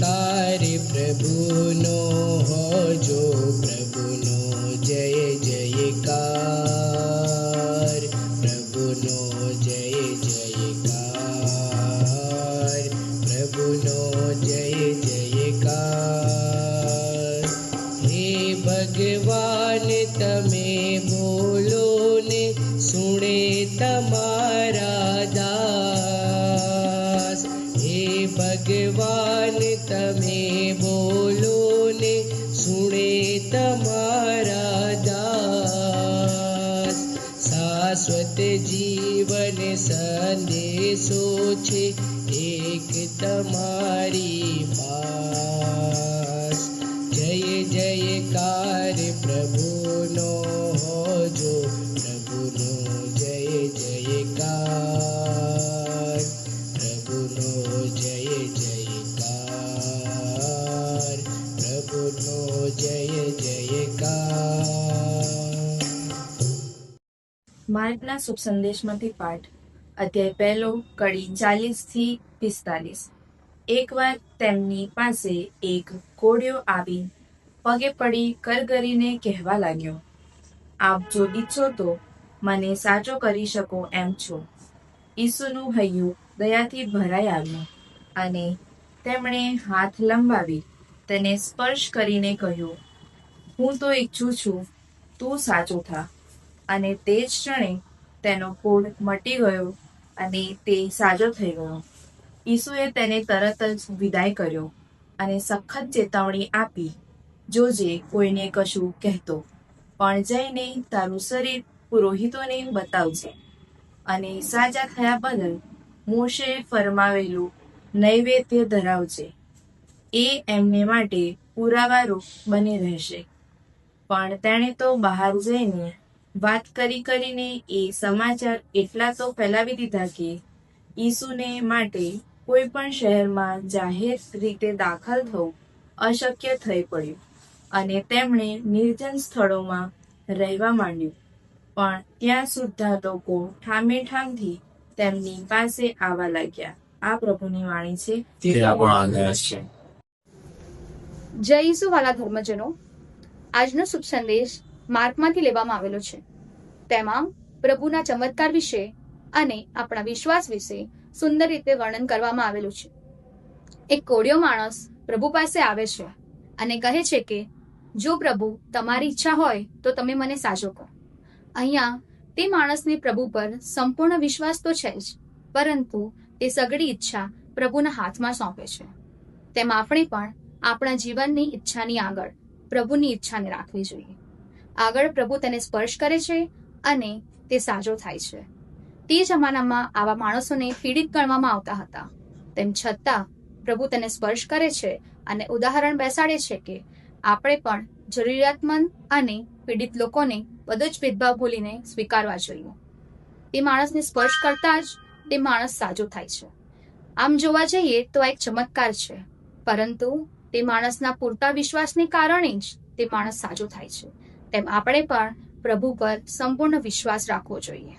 જયકાર પ્રભુનો હોજો પ્રભુનો જય જયકાર. પ્રભુનો જય જયકાર. પ્રભુનો જય જયકાર. હે ભગવાન, તમે બોલો ને સુણે તમારા भगवान् तमे बोलो ने सुणे तमारा दा शाश्वत जीवन सन्देशो चेख पा માર્ગના શુભ સંદેશમાંથી પાઠ. અધ્યાય પહેલો, કડી ચાલીસથી પિસ્તાલીસ. એકવાર તેમની પાસે એક કોળિયો આવી, પગે પડી કરગરીને કહેવા લાગ્યો, આપ જો ઈચ્છો તો મને સાચો કરી શકો એમ છો. ઈસુનું હૈયું દયાથી ભરાઈ આવ્યું અને તેમણે હાથ લંબાવી તેને સ્પર્શ કરીને કહ્યું, હું તો ઈચ્છું છું તું સાચો થા. અને તે જ ક્ષણે તેનો કોડ મટી ગયો અને તે સાજો થઈ ગયો. ઈસુએ તેને તરત જ વિદાય કર્યો અને સખત ચેતવણી આપી, જોજે કોઈને કશું કહેતો, પણ જઈને તારું શરીર પુરોહિતોને બતાવજે. અને સાજા થયા બદલ મોશે ફરમાવેલું નૈવેદ્ય ધરાવજે. એ એમને માટે પુરાવારૂપ બની રહેશે. પણ તેણે તો બહાર જઈને વાત કરી કરીને એ સમાચાર એટલા તો ફેલાવી દીધા કે ઈસુને માટે કોઈ પણ શહેરમાં જાહેર રીતે દાખલ થવું અશક્ય થઈ પડ્યું અને તેમણે નિર્જન સ્થળોમાં રહેવા માંડ્યું. પણ ત્યાં સુદ્ધા લોકો ઠામે ઠામથી તેમની પાસે આવવા લાગ્યા. આ પ્રભુની વાણી છે. જય ઈસુ વાલા ધર્મજનો. આજનો શુભ સંદેશ માર્કમાંથી લેવામાં આવેલો છે. તેમાં પ્રભુના ચમત્કાર વિશે અને આપણા વિશ્વાસ વિશે સુંદર રીતે વર્ણન કરવામાં આવેલું છે. એક કોડિયો માણસ પ્રભુ પાસે આવે છે અને કહે છે કે, જો પ્રભુ તમારી ઈચ્છા હોય તો તમે મને સાજો કરો અહીંયા તે માણસને પ્રભુ પર સંપૂર્ણ વિશ્વાસ તો છે જ, પરંતુ તે સગળી ઈચ્છા પ્રભુના હાથમાં સોંપે છે. તેમ આપણે પણ આપણા જીવનની ઈચ્છાની આગળ પ્રભુની ઈચ્છાને રાખવી જોઈએ. આગળ પ્રભુ તેને સ્પર્શ કરે છે અને તે સાજો થાય છે. તે જમાનામાં આવા માણસોને પીડિત ગણવામાં આવતા હતા. તેમ છતાં, પ્રભુ તેને સ્પર્શ કરે છે અને ઉદાહરણ બેસાડે છે કે આપણે પણ જરૂરિયાતમંદ અને પીડિત લોકોને બધો જ ભેદભાવ ભૂલીને સ્વીકારવા જોઈએ. તે માણસને સ્પર્શ કરતા જ તે માણસ સાજો થાય છે. આમ જોવા જઈએ તો આ એક ચમત્કાર છે. પરંતુ તે માણસના પૂરતા વિશ્વાસને કારણે જ તે માણસ સાજો થાય છે. તેમ આપણે પણ પ્રભુ પર સંપૂર્ણ વિશ્વાસ રાખવો જોઈએ.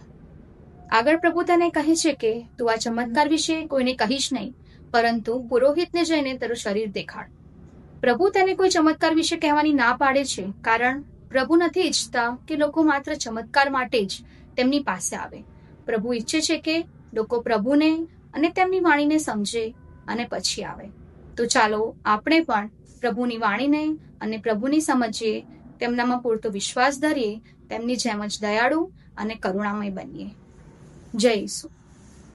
આગળ પ્રભુ તને કહે છે કે, તું આ ચમત્કાર વિશે કોઈને કહીશ નહીં, પરંતુ પુરોહિતને જઈને તારું શરીર દેખાડ. પ્રભુ તને કોઈ ચમત્કાર વિશે કહેવાની ના પાડે છે, કારણ પ્રભુ નથી ઈચ્છતા કે લોકો માત્ર ચમત્કાર માટે જ તેમની પાસે આવે. પ્રભુ ઈચ્છે છે કે લોકો પ્રભુને અને તેમની વાણીને સમજે અને પછી આવે. તો ચાલો, આપણે પણ પ્રભુની વાણીને અને પ્રભુની સમજીએ તેમનામાં પૂરતો વિશ્વાસ ધરીએ તેમની જેમ જ દયાળુ અને કરુણામય બનીએ. જય ઈસુ.